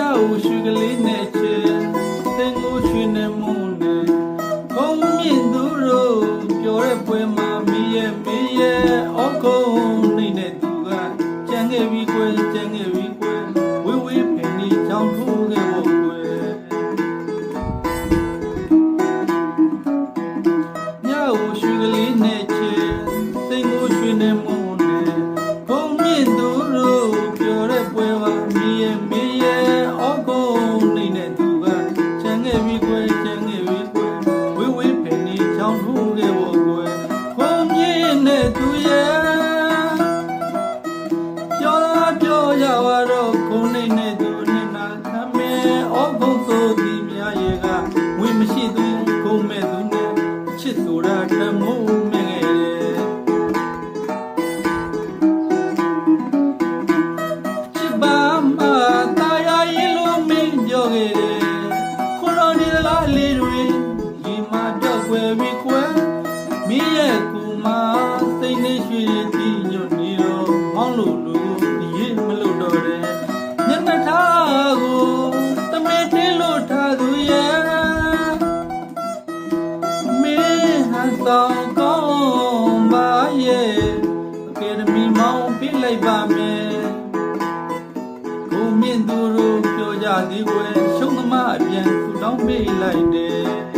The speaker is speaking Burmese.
မြောက်ရွှေကလေးနဲ့ချဲတင်ကိုရွှေနဲ့မုန်းနဲ့ဘုံမြင့်သူတို့ပြောတဲ့ပွဲမှာမိရဲ့မိရဲ့ မိရဲ့ကူမစိတ်နှိရွှေတိညွတ်နေတော့မောင်းလို့လူ န်းဆောင်ကောင်းပါရဲ့အကယ်ဒမီမောင်းပြလိုက်ပါမယ်ကိုမြင့်သူတို့ပြောကြသည်ကွယ်ရှုံးသမားအပြန်ဆူတောင်းပေးလိုက်တယ်